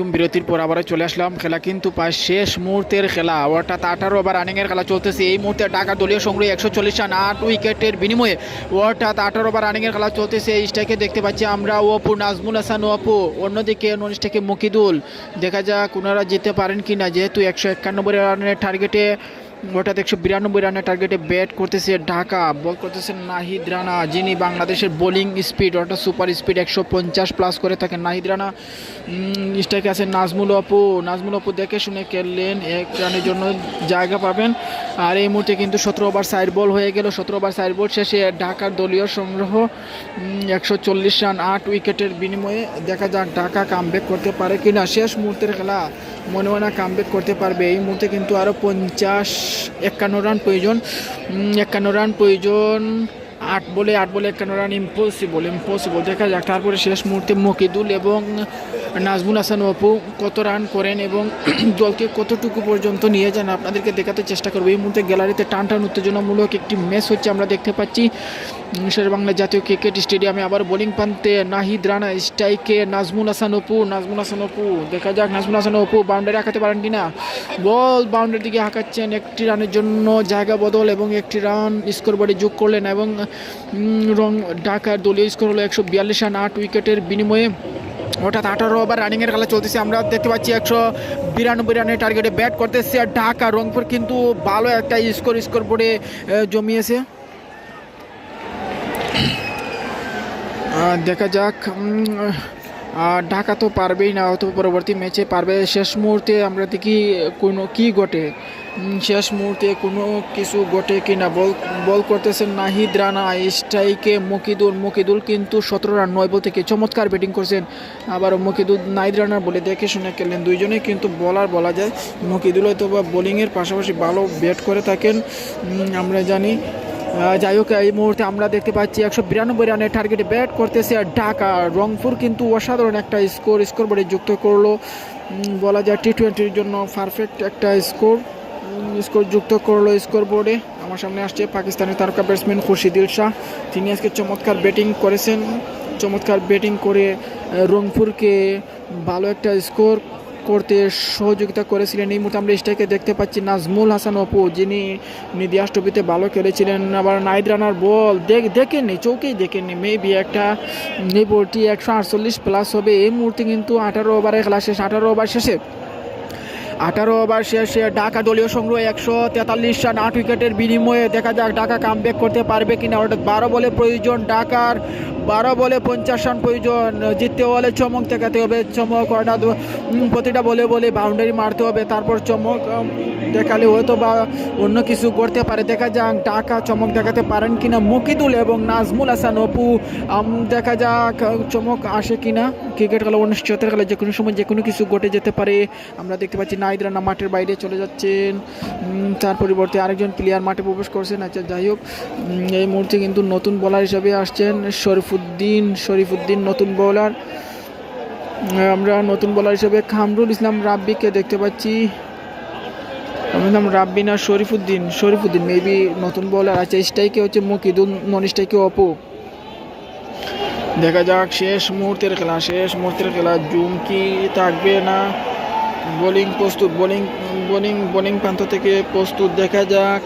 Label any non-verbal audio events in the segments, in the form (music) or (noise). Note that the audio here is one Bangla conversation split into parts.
আলাইকুম, বিরতির পর আবার চলে আসলাম। খেলা কিন্তু পায় শেষ মুহূর্তের খেলা। অর্থাৎ আঠারো ওভার রানিংয়ের খেলা চলতেছে। এই মুহূর্তে ঢাকা দলীয় সংগ্রহে একশো চল্লিশ রান, আট উইকেটের বিনিময়ে। অর্থাৎ আঠারো ওভার রানিংয়ের খেলা চলতেছে। এই স্ট্রাইকে দেখতে পাচ্ছি আমরা ওপু, নাজমুল হাসান ওপু। অন্যদিকে নন স্ট্রাইকে মুকিদুল। দেখা যাক ওনারা যেতে পারেন কি না যেহেতু একশো একানব্বই রানের টার্গেটে অর্থাৎ একশো বিরানব্বই রানের টার্গেটে ব্যাট করতেছে ঢাকা। বল করতেছেন নাহিদ রানা, যিনি বাংলাদেশের বোলিং স্পিড অর্থাৎ সুপার স্পিড একশো পঞ্চাশ প্লাস করে থাকেন নাহিদ রানা স্ট্রাইকে আছেন নাজমুল অপু নাজমুল অপু দেখে শুনে খেললেন, এক রানের জন্য জায়গা পাবেন। আর এই মুহূর্তে কিন্তু সতেরো ওভার সাইড বল হয়ে গেল। সতেরো ওভার সাইড বল শেষে ঢাকার দলীয় সংগ্রহ একশো চল্লিশ রান, আট উইকেটের বিনিময়ে দেখা যাক ঢাকা কামব্যাক করতে পারে কিনা। শেষ মুহূর্তের খেলা মনে হয় না কামব্যাক করতে পারবে। এই মুহূর্তে কিন্তু আরও পঞ্চাশ একান্ন রান প্রয়োজন একান্ন রান প্রয়োজন আট বলে আট বলে একান্ন রান ইম্পসিবল ইম্পসিবল দেখা যাক, তারপরে শেষ মুহূর্তে মকিদুল এবং নাজমুল হাসান অপু কত রান করেন এবং (clears throat) দলকে কতটুকু পর্যন্ত নিয়ে যান, আপনাদেরকে দেখাতে চেষ্টা করব। এই মুহূর্তে গ্যালারিতে টান টান উত্তেজনামূলক একটি ম্যাচ হচ্ছে, আমরা দেখতে পাচ্ছি। বাংলা জাতীয় ক্রিকেট স্টেডিয়ামে আবার বোলিং প্রান্তে নাহিদ রানা, স্ট্রাইকে নাজমুল হাসান অপু, নাজমুল হাসান অপু। দেখা যাক, নাজমুল হাসান অপু বাউন্ডারি হাঁকাতে পারেন কিনা বল বাউন্ডারির দিকে হাঁকাচ্ছেন একটি রানের জন্য জায়গা বদল এবং একটি রান স্কোর বোর্ডে যোগ করলেন এবং রং ঢাকার দলীয় স্কোর হলো একশো বিয়াল্লিশ রান, আট উইকেটের বিনিময়ে। হঠাৎ আঠারো ওভার রানিংয়ের খেলা চলতেছে। আমরা দেখতে পাচ্ছি একশো বিরানব্বই রানের টার্গেটে ব্যাট করতেছে। আর ঢাকা, রংপুর কিন্তু ভালো একটা স্কোর স্কোর বোর্ডে জমিয়েছে। দেখা যাক ঢাকা তো পারবেই না হয়তো পরবর্তী ম্যাচে পারবে। শেষ মুহূর্তে আমরা দেখি কোনো কি ঘটে। শেষ মুহূর্তে কোনো কিছু ঘটে কি না বল বল করতেছেন নাহিদ রানা, স্ট্রাইকে মকিদুল। মকিদুল কিন্তু সতেরো রান, নয় বল থেকে চমৎকার ব্যাটিং করছেন। আবার মকিদুল নাহিদ রানার বলে দেখে শুনে খেললেন দুইজনেই কিন্তু বলার বলা যায় মকিদুল হয়তো বা বোলিংয়ের পাশাপাশি ভালো ব্যাট করে থাকেন। আমরা জানি যাই হোক, এই মুহূর্তে আমরা দেখতে পাচ্ছি একশো বিরানব্বই রানের টার্গেটে ব্যাট করতেছে আর ঢাকা। রংপুর কিন্তু অসাধারণ একটা স্কোর স্কোর বোর্ডে যুক্ত করল। বলা যায় টি টোয়েন্টির জন্য পারফেক্ট একটা স্কোর স্কোর যুক্ত করল স্কোর বোর্ডে আমার সামনে আসছে পাকিস্তানের তারকা ব্যাটসম্যান খুরশিদিল শাহ। তিনি আজকে চমৎকার ব্যাটিং করেছেন। চমৎকার ব্যাটিং করে রংপুরকে ভালো একটা স্কোর করতে সহযোগিতা করেছিলেন। এই মুহূর্তে আমরা স্ট্রাইকে দেখতে পাচ্ছি নাজমুল হাসান অপু, যিনি নিদিয়াস ট্রফিতে ভালো খেলেছিলেন। আবার নাইদ রানার বল, দেখ, দেখেননি চৌকেই দেখেননি। মেবি একটা এই একশো আটচল্লিশ প্লাস হবে। এই মুহূর্তে কিন্তু আঠারো ওভারে খেলা শেষ, আঠারো ওভার শেষে। আঠারো ওভার শেষে ঢাকা দলীয় সংগ্রহ একশো তেতাল্লিশ রান, আট উইকেটের বিনিময়ে দেখা যাক ঢাকা কামব্যাক করতে পারবে কিনা। অর্থাৎ বারো বলে প্রয়োজন ঢাকার বারো বলে পঞ্চাশ রান প্রয়োজন। জিততে হলে চমক দেখাতে হবে। চমক অর্থাৎ প্রতিটা বলে বলে বাউন্ডারি মারতে হবে। তারপর চমক দেখালে হয়তো বা অন্য কিছু করতে পারে। দেখা যাক, ঢাকা চমক দেখাতে পারেন কিনা। মুকিদুল এবং নাজমুল হাসান অপু দেখা যাক, চমক আসে কিনা। ক্রিকেট খেলা অনিশ্চয়তার খেলা, যে কোনো সময় যে কোনো কিছু ঘটে যেতে পারে। আমরা দেখতে পাচ্ছি নাইদ রানা মাঠের বাইরে চলে যাচ্ছেন। তার পরিবর্তে আরেকজন প্লেয়ার মাঠে প্রবেশ করছেন। আচ্ছা যাই হোক এই মুহূর্তে কিন্তু নতুন বোলার হিসেবে আসছেন শরীফুদ্দিন। শরীফুদ্দিন নতুন বোলার আমরা নতুন বোলার হিসেবে খামরুল ইসলাম রাব্বিকে দেখতে পাচ্ছি। নাম রাব্বি না শরীফুদ্দিন। শরীফুদ্দিন মেবি নতুন বোলার আছে। স্ট্রাইকে হচ্ছে মুকিদুল নন স্ট্রাইকে অপু। দেখা যাক, শেষ মুহূর্তের খেলা, শেষ মুহূর্তের খেলা। জুম কি থাকবে না। বোলিং প্রস্তুত বোলিং বোলিং বোলিং প্রান্ত থেকে প্রস্তুত। দেখা যাক।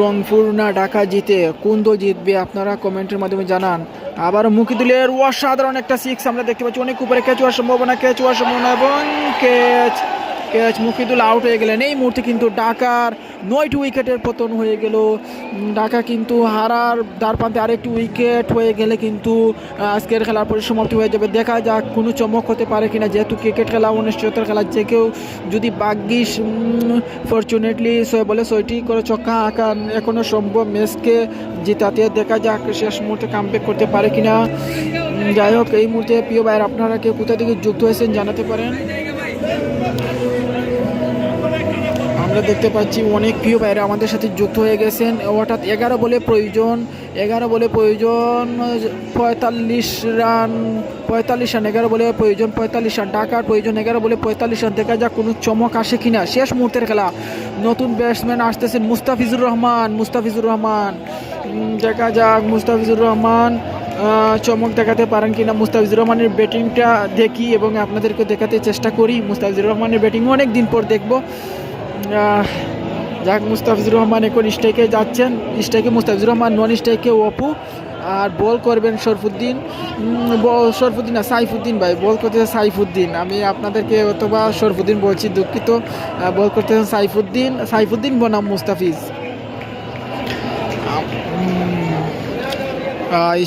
রংপুর না ঢাকা জিতে কোন দল জিতবে আপনারা কমেন্টের মাধ্যমে জানান। আবার মুকিদুলের অসাধারণ একটা সিক্স আমরা দেখতে পাচ্ছি। অনেক উপরে ক্যাচ হওয়ার সম্ভাবনা ক্যাচ হওয়ার সম্ভাবনা এবং ক্যাচ ক্যাচ মুকিদুল আউট হয়ে গেলেন। এই মুহূর্তে কিন্তু ঢাকার নয়টি উইকেটের পতন হয়ে গেল। ঢাকা কিন্তু হারার দ্বার প্রান্তে আরেকটি উইকেট হয়ে গেলে কিন্তু আজকের খেলার পরিসমাপ্তি হয়ে যাবে। দেখা যাক কোনো চমক হতে পারে কিনা। যেহেতু ক্রিকেট খেলা অনিশ্চয়তার খেলা, যে কেউ যদি ভাগ্যিস ফরচুনেটলি ছয় বলে ছয়টি করে চক্কা আঁকা এখনও সম্ভব। ম্যাচকে জিতাতে দেখা যাক শেষ মুহূর্তে কামব্যাক করতে পারে কিনা। যাই হোক, এই মুহূর্তে প্রিয় ভাইয়ের, আপনারা কেউ কোথা থেকে যুক্ত হয়েছেন জানাতে পারেন? আমরা দেখতে পাচ্ছি অনেক প্রিয় ভাইরা আমাদের সাথে যুক্ত হয়ে গেছেন। অর্থাৎ এগারো বলে প্রয়োজন, এগারো বলে প্রয়োজন, পঁয়তাল্লিশ রান পঁয়তাল্লিশ রান, এগারো বলে প্রয়োজন, পঁয়তাল্লিশ রান। ঢাকার প্রয়োজন, এগারো বলে পঁয়তাল্লিশ রান। দেখা যাক কোনো চমক আসে কিনা। শেষ মুহূর্তের খেলা। নতুন ব্যাটসম্যান আসতেছেন মুস্তাফিজুর রহমান মুস্তাফিজুর রহমান। দেখা যাক মুস্তাফিজুর রহমান চমক দেখাতে পারেন কিনা। মুস্তাফিজুর রহমানের ব্যাটিংটা দেখি এবং আপনাদেরকে দেখাতে চেষ্টা করি। মুস্তাফিজুর রহমানের ব্যাটিং অনেক দিন পর দেখব। যাক, মুস্তাফিজুর রহমান এখন স্ট্রাইকে যাচ্ছেন। স্ট্রাইকে মুস্তাফিজুর রহমান, নন স্ট্রাইকে অপু আর বল করবেন শরফুদ্দিন। শরফুদ্দিন না, সাইফুদ্দিন ভাই, বল করতেছে সাইফুদ্দিন। আমি আপনাদেরকে অথবা শরফুদ্দিন বলছি, দুঃখিত। বল করতেছেন সাইফুদ্দিন। সাইফুদ্দিন বনাম মুস্তাফিজ।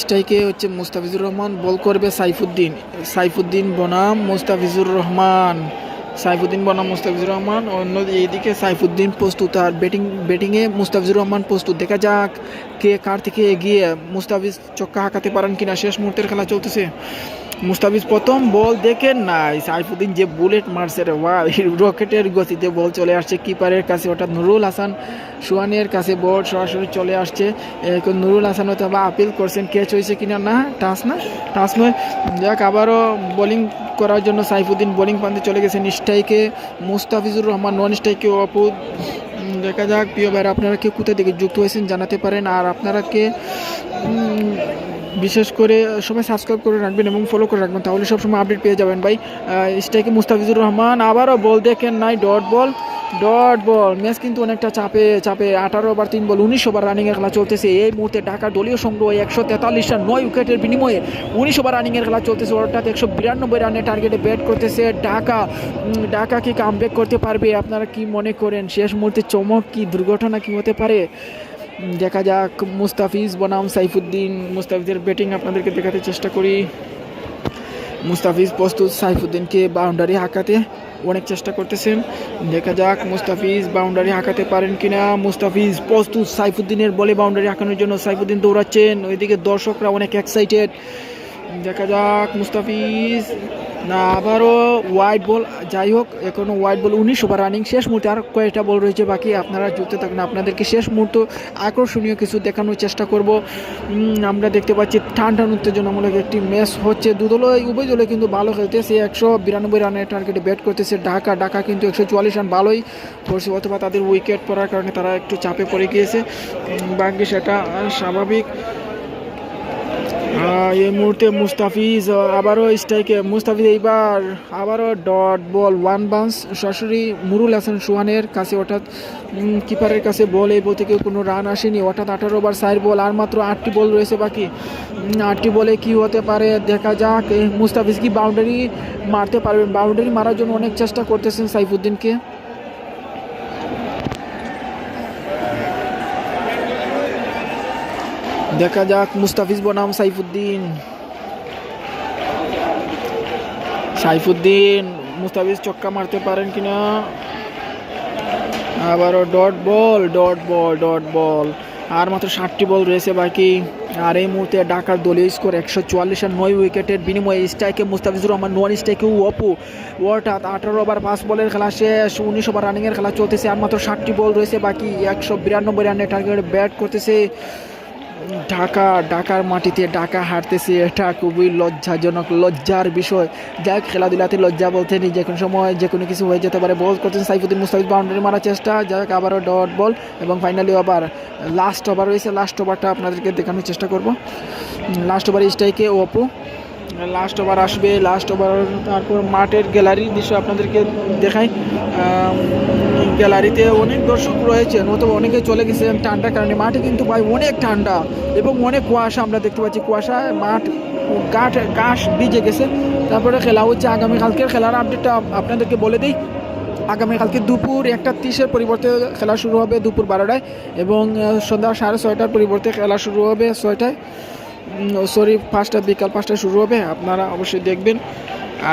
স্ট্রাইকে হচ্ছে মুস্তাফিজুর রহমান, বল করবে সাইফুদ্দিন। সাইফুদ্দিন বনাম মুস্তাফিজুর রহমান। সাইফুদ্দিন বনাম, মুস্তাফিজুর রহমান। অন্য এইদিকে সাইফুদ্দিন প্রস্তুত, আর ব্যাটিং ব্যাটিংয়ে মুস্তাফিজুর রহমান প্রস্তুত। দেখা যাক কে কার থেকে এগিয়ে মুস্তাফিজ চক্কা হাঁকাতে পারেন কিনা। শেষ মুহূর্তের খেলা চলতেছে। মুস্তাফিজ প্রথম বল দেখেন নাই। সাইফুদ্দিন যে বুলেট মারছে রে ওয়া রকেটের গতিতে বল চলে আসছে কিপারের কাছে। ওটা নুরুল হাসান সুহানের কাছে বল সরাসরি চলে আসছে। এখন নুরুল হাসান হয়তো আপিল করছেন। ক্যাচ হয়েছে কিনা না টাচ না টাচ নয়। যাক, আবারও বোলিং করার জন্য সাইফুদ্দিন বোলিং পান্তে চলে গেছেন স্ট্রাইকে। মুস্তাফিজুর রহমান নন স্ট্রাইকে। অপু দেখা যাক, প্রিয় ভাইরা, আপনারা কে কোথা থেকে যুক্ত হয়েছেন জানাতে পারেন। আর আপনারা কে বিশেষ করে সবাই সাবস্ক্রাইব করে রাখবেন এবং ফলো করে রাখবেন, তাহলে সবসময় আপডেট পেয়ে যাবেন। ভাই স্ট্রাইকে মুস্তাফিজুর রহমান? আবারও বল দেখেন নাই dot ball dot ball match কিন্তু অনেকটা চাপে চাপে, আঠারো ওভার তিন বল উনিশ ওভার রানিংয়ের খেলা চলতেছে। এই মুহূর্তে ঢাকার দলীয় সংগ্রহ একশো তেতাল্লিশ রান, নয় উইকেটের বিনিময়ে উনিশ ওভার রানিংয়ের খেলা চলতেছে। অর্থাৎ একশো বিরানব্বই রানের টার্গেটে ব্যাট করতেছে ঢাকা। ঢাকা কি কামব্যাক করতে পারবে, আপনারা কি মনে করেন? শেষ মুহূর্তে চমক কি, দুর্ঘটনা কি হতে পারে? দেখা যাক, মুস্তাফিজ, বনাম, সাইফুদ্দিন, মুস্তাফিজের ব্যাটিং আপনাদেরকে দেখাতে চেষ্টা করি। মুস্তাফিজ প্রস্তুত, সাইফুদ্দিনকে বাউন্ডারি হাঁকাতে অনেক চেষ্টা করতেছেন। দেখা যাক, মুস্তাফিজ বাউন্ডারি হাঁকাতে পারেন কিনা। মুস্তাফিজ প্রস্তুত, সাইফুদ্দিনের বলে বাউন্ডারি হাঁকানোর জন্য সাইফুদ্দিন দৌড়াচ্ছেন। ওইদিকে দর্শকরা অনেক এক্সাইটেড দেখা যাক, মুস্তাফিজ না, আবারও ওয়াইড বল যাই হোক এখনও ওয়াইড বল উনিশ ওভার রানিং শেষ মুহূর্তে আর কয়েকটা বল রয়েছে বাকি, আপনারা যুক্ত থাকুন। আপনাদেরকে শেষ মুহূর্ত আকর্ষণীয় কিছু দেখানোর চেষ্টা করব। আমরা দেখতে পাচ্ছি ঠান্ডা উত্তেজনামূলক একটি ম্যাচ হচ্ছে। দুদলই, উভয় দলে কিন্তু ভালো খেলতেছে। একশো বিরানব্বই রানের টার্গেটে ব্যাট করতেছে ঢাকা। ঢাকা কিন্তু একশো চুয়াল্লিশ রান ভালোই করছে, অথবা তাদের উইকেট পড়ার কারণে তারা একটু চাপে পড়ে গিয়েছে। বাকি সেটা স্বাভাবিক। এই মুহূর্তে মুস্তাফিজ আবারও স্ট্রাইকে মুস্তাফিজ এইবার আবারও ডট বল ওয়ান বাউন্স সরাসরি মুরুল হাসান সোহানের কাছে, অর্থাৎ কিপারের কাছে বল এই বল থেকে কোনো রান আসেনি। অর্থাৎ আঠারো ওভার সাইড বল আর মাত্র আটটি বল রয়েছে বাকি। আটটি বলে কি হতে পারে, দেখা যাক। মুস্তাফিজ কি বাউন্ডারি মারতে পারবেন? বাউন্ডারি মারার জন্য অনেক চেষ্টা করতেছেন সাইফুদ্দিনকে। দেখা যাক, মুস্তাফিজ বনাম, সাইফুদ্দিন। সাইফুদ্দিন, মুস্তাফিজ চক্কা মারতে পারেন কিনা? আবারও dot ball dot ball dot ball. আর মাত্র ষাটটি বল রয়েছে বাকি। আর এই মুহূর্তে ঢাকার দলীয় স্কোর একশো চুয়াল্লিশ আর নয় উইকেটের বিনিময়ে স্ট্রাইকে মুস্তাফিজুর রহমান নন স্ট্রাইকে অপু। অর্থাৎ আঠারো ওভার পাঁচ বলের খেলা শেষ, উনিশ ওভার রানিংয়ের খেলা চলতেছে। আর মাত্র ষাটটি বল রয়েছে বাকি। একশো বিরানব্বই রানের টার্গেট ব্যাট করতেছে। ঢাকা, ঢাকার মাটিতে ঢাকা হারতেছে। এটা খুবই লজ্জাজনক, লজ্জার বিষয়। যাই খেলাধুলাতে লজ্জা বলতে নেই, যে কোনো সময় যে কোনো কিছু হয়ে যেতে পারে। বল করছেন সাইফুদ্দিন মুস্তাফিজ বাউন্ডারি মারার চেষ্টা। যাক, আবারও ডট বল এবং ফাইনালি ওভার লাস্ট ওভার রয়েছে। লাস্ট ওভারটা আপনাদেরকে দেখানোর চেষ্টা করব। লাস্ট ওভার স্ট্রাইকে ওপো লাস্ট ওভার আসবে লাস্ট ওভার তারপর মাঠের গ্যালারির দৃশ্য আপনাদেরকে দেখাই। গ্যালারিতে অনেক দর্শক রয়েছেন অথবা অনেকে চলে গেছেন ঠান্ডার কারণে। মাঠে কিন্তু ভাই অনেক ঠান্ডা এবং অনেক কুয়াশা, আমরা দেখতে পাচ্ছি কুয়াশা, মাঠ কাঠ কাশ ভিজে গেছে। তারপরে খেলা হচ্ছে আগামীকালকের খেলার আপডেটটা আপনাদেরকে বলে দিই। আগামীকালকে দুপুর একটা তিরিশের পরিবর্তে খেলা শুরু হবে দুপুর বারোটায় এবং সন্ধ্যা সাড়ে ছয়টার পরিবর্তে খেলা শুরু হবে ছয়টায়। সরি, পাঁচটা, বিকাল পাঁচটায় শুরু হবে, আপনারা অবশ্যই দেখবেন।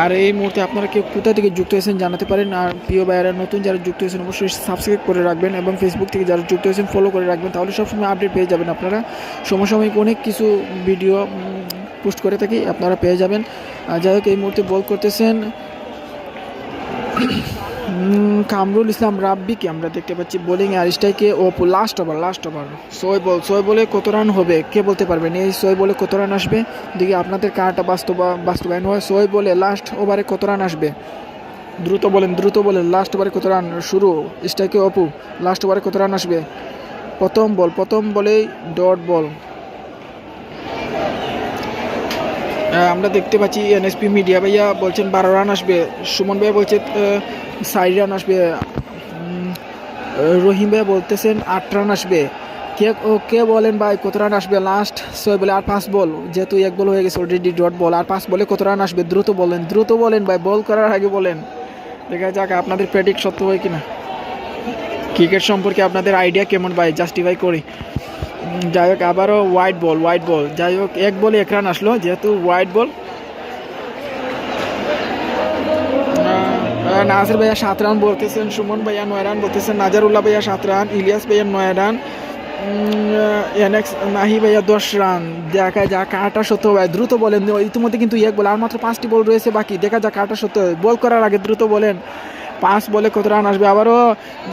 আর এই মুহূর্তে আপনারা কেউ কোথা থেকে যুক্ত হয়েছেন জানাতে পারেন, আর প্রিয় ভাইয়েরা, নতুন যারা যুক্ত হয়েছেন, অবশ্যই সাবস্ক্রাইব করে রাখবেন এবং ফেসবুক থেকে যারা যুক্ত হয়েছেন ফলো করে রাখবেন, তাহলে সবসময় আপডেট পেয়ে যাবেন আপনারা। সমসাময়িক অনেক কিছু ভিডিও পোস্ট করে থাকি, আপনারা পেয়ে যাবেন। আর যাই হোক, এই মুহূর্তে বল করতেছেন। কামরুল ইসলাম রাব্বিকে আমরা দেখতে পাচ্ছি বোলিং আর স্ট্রাইকে ও লাস্ট ওভার লাস্ট ওভার ছয় বল ছয় বলে কত রান হবে? কে বলতে পারবেন এই ছয় বলে কত রান আসবে? দেখি আপনাদের কারটা বাস্তব, বাস্তবায়ন হয়। ছয় বলে লাস্ট ওভারে কত রান আসবে? দ্রুত বলেন দ্রুত বলেন লাস্ট ওভারে কত রান শুরু স্ট্রাইকে অপু লাস্ট ওভারে কত রান আসবে? প্রথম বল প্রথম বলেই ডট বল আমরা দেখতে পাচ্ছি এনএসপি মিডিয়া ভাইয়া বলছেন বারো রান আসবে। সুমন ভাইয়া বলছে সাইড রান আসবে। রহিম ভাইয়া বলতেছেন আট রান আসবে। কে কে বলেন ভাই, কত রান আসবে? লাস্ট ছয় বলে আর পাঁচ বল। যেহেতু এক বল হয়ে গেছে অলরেডি ডট বল আর পাঁচ বলে কত রান আসবে? দ্রুত বলেন দ্রুত বলেন ভাই বল করার আগে বলেন। দেখা যাক আপনাদের প্রেডিক্ট সত্য হয় কিনা। ক্রিকেট সম্পর্কে আপনাদের আইডিয়া কেমন ভাই? জাস্টিফাই করি। যাই হোক, আবারও হোয়াইট বল হোয়াইট বল যাই হোক, এক বলে এক রান আসলো, যেহেতু হোয়াইট বল নাসির ভাইয়া সাত রান বলতেছেন, সুমন ভাইয়া নয় রান বলতেছেন, নাজারুল্লাহ ভাইয়া সাত রান ইলিয়াস ভাইয়া নয় রান এনএক্স, নাহি ভাইয়া দশ রান দেখা যাক, কাটা সত্য ভাই দ্রুত বলেন। ইতিমধ্যে কিন্তু এক বল, আর মাত্র পাঁচটি বল রয়েছে বাকি। দেখা যাক, কাটা সত্য বল করার আগে দ্রুত বলেন। পাঁচ বলে কত রান আসবে? আবারও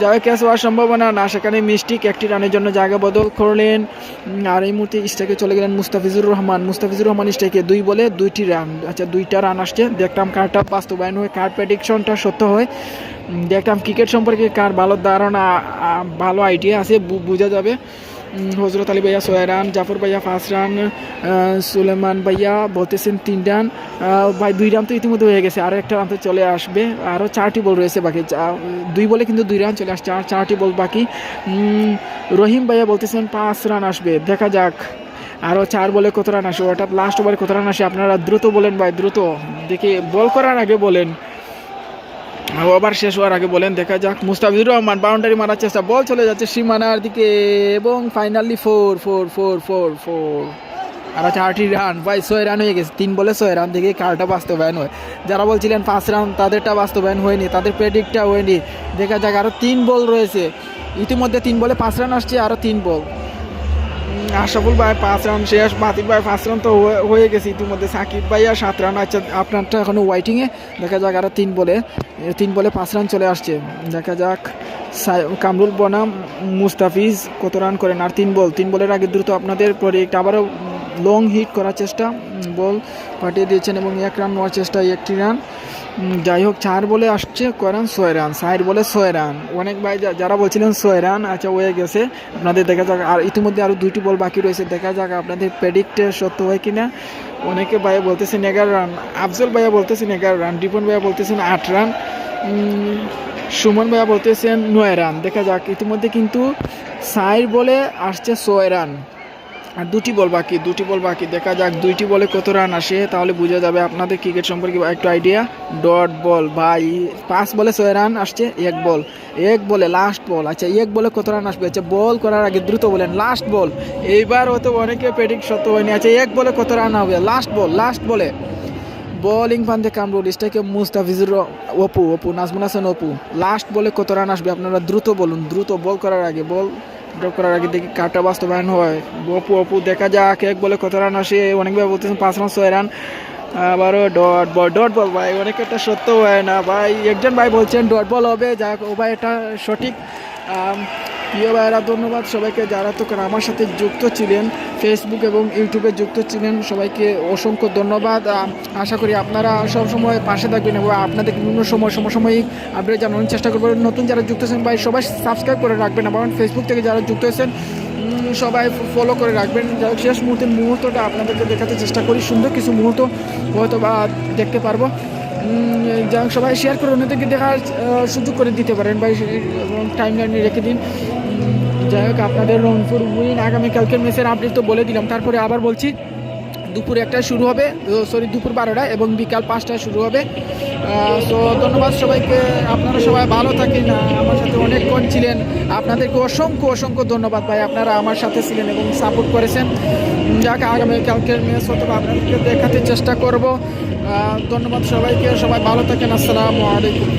যাই ক্যাচ হওয়ার সম্ভাবনা। না, সেখানে মিস্টিক একটি রানের জন্য জায়গা বদল করলেন। আর এই মুহূর্তে স্ট্রাইকে চলে গেলেন মুস্তাফিজুর রহমান। মুস্তাফিজুর রহমান স্ট্রাইকে দুই বলে দুইটি রান আচ্ছা দুইটা রান আসছে। দেখতাম কারটা বাস্তবায়ন হয়ে, কার প্রেডিকশনটা সত্য হয়? দেখতাম ক্রিকেট সম্পর্কে কার ভালো ধারণা ভালো আইডিয়া আছে বোঝা যাবে। হজরত আলী ভাইয়া ছয় রান জাফর ভাইয়া পাঁচ রান সুলেমান ভাইয়া বলতেছেন তিন রান। ভাই, দুই রান তো ইতিমধ্যে হয়ে গেছে আরও একটা রান তো চলে আসবে আরও চারটি বল রয়েছে বাকি। দুই বলে কিন্তু দুই রান চলে আসছে, আর চারটি বল বাকি। রহিম ভাইয়া বলতেছেন পাঁচ রান আসবে, দেখা যাক। আরও চার বলে কত রান আসে, অর্থাৎ লাস্ট ওভারে কত রান আসে, আপনারা দ্রুত বলেন ভাই, দ্রুত। দেখে, বল করার আগে বলেন। ওভার শেষ হওয়ার আগে বলেন, দেখা যাক। মুস্তাফিজুর রহমান বাউন্ডারি মারার চেষ্টা, বল চলে যাচ্ছে সীমানার দিকে এবং finally four four four four four আর চারটি রান ভাই, ছয় রান হয়ে গেছে। তিন বলে ছয় রান দেখে কারটা বাস্তবায়ন হয়। যারা বলছিলেন পাঁচ রান তাদেরটা বাস্তবায়ন হয়নি, তাদের প্রেডিক্টটা হয়নি। দেখা যাক আরও তিন বল রয়েছে। ইতিমধ্যে তিন বলে পাঁচ রান আসছে আরও তিন বল উম, আশরাফুল ভাই পাঁচ রান শেষ বাতিল ভাই পাঁচ রান তো হয়ে- গেছে। ইতিমধ্যে সাকিব ভাই আর সাত রান আচ্ছা আপনারটা এখনও ওয়াইটিংয়ে দেখা যাক আরও তিন বলে তিন বলে পাঁচ রান চলে আসছে। দেখা যাক কামরুল বনাম মুস্তাফিজ কত রান করেন? আর তিন বল তিন বলের আগে দ্রুত আপনাদের প্রজেক্ট আবারও লং হিট করার চেষ্টা বল পাঠিয়ে দিয়েছেন এবং এক রান নেওয়ার চেষ্টা একটি রান যাই হোক, চার বলে আসছে কয় রান ছয় রান সাইড বলে ছয় রান অনেক ভাই যারা বলছিলেন ছয় রান আচ্ছা হয়ে গেছে। আপনাদের দেখা যাক, আর ইতিমধ্যে আরও দুইটি বল বাকি রয়েছে, দেখা যাক আপনাদের প্রেডিক্টে সত্য হয় কিনা। অনেকে ভাই বলতেছেন এগারো রান আফজল ভাইয়া বলতেছেন এগারো রান রিপন ভাইয়া বলতেছেন আট রান সুমন ভাইয়া বলতেছেন নয় রান দেখা যাক, ইতিমধ্যে কিন্তু সাইড বলে আসছে ছয় রান আর দুটি বল বাকি, দুটি বল বাকি। দেখা যাক দুইটি বলে কত রান আসে, তাহলে বোঝা যাবে আপনাদের ক্রিকেট সম্পর্কে একটু আইডিয়া ডট বল ভাই পাঁচ বলে ছয় রান আসছে, এক বল। এক বলে লাস্ট বল। আচ্ছা এক বলে কত রান আসবে? আচ্ছা বল করার আগে দ্রুত বলেন লাস্ট বল। এইবার হয়তো অনেকে প্রেডিক্ট সত্য হয়নি। আচ্ছা এক বলে কত রান হবে? লাস্ট বল লাস্ট বলে। বোলিং ফান্দে কামরুল স্ট্রাইকে মুস্তাফিজুর অপু অপু, নাজমুল হাসান অপু। লাস্ট বলে কত রান আসবে? আপনারা দ্রুত বলুন, দ্রুত বল করার আগে বল। ড্রপ করার আগে দেখি কারটা বাস্তবায়ন হয়। অপু অপু, দেখা যাক, এক বলে কত রান আসে অনেকভাবে বলতেছেন পাঁচ রান, ছয় রান। আবারও ডট বল ডট বল ভাই, অনেক একটা সত্য হয় না। ভাই, একজন ভাই বলছেন, ডট বল হবে, যাক, ও ভাই, এটা সঠিক। প্রিয় ভাইরা ধন্যবাদ সবাইকে যারা তো আমার সাথে যুক্ত ছিলেন ফেসবুক এবং ইউটিউবে যুক্ত ছিলেন, সবাইকে অসংখ্য ধন্যবাদ। আশা করি আপনারা সব সময় পাশে থাকবেন এবং আপনাদের বিভিন্ন সময় সমসাময়িক আপডেট জানানোর চেষ্টা করবেন নতুন যারা যুক্ত আছেন ভাই, সবাই সাবস্ক্রাইব করে রাখবেন। এবং ফেসবুক থেকে যারা যুক্ত আছেন সবাই ফলো করে রাখবেন। শেষ মুহূর্তের মুহূর্তটা আপনাদেরকে দেখাতে চেষ্টা করি। সুন্দর কিছু মুহূর্ত হয়তো বা দেখতে পারব। হোক, সবাই শেয়ার করে অন্যদেরকে দেখার সুযোগ করে দিতে পারেন বা এবং টাইম লাইনে রেখে দিন। যাই হোক, আপনাদের রংপুর উইন আগামীকালকের ম্যাচের আপডেট তো বলে দিলাম। তারপরে আবার বলছি, দুপুর একটায় শুরু হবে সরি দুপুর বারোটায় এবং বিকাল পাঁচটায় শুরু হবে। সো ধন্যবাদ সবাইকে। আপনারা সবাই ভালো থাকেন। আমার সাথে অনেকক্ষণ ছিলেন। আপনাদেরকে অসংখ্য অসংখ্য ধন্যবাদ ভাই। আপনারা আমার সাথে ছিলেন এবং সাপোর্ট করেছেন। যাকে, আগামীকালকের ম্যাচ হয়তো বা আপনাদেরকে দেখাতে চেষ্টা করব। ধন্যবাদ সবাইকে। সবাই ভালো থাকেন। আসসালামু আলাইকুম।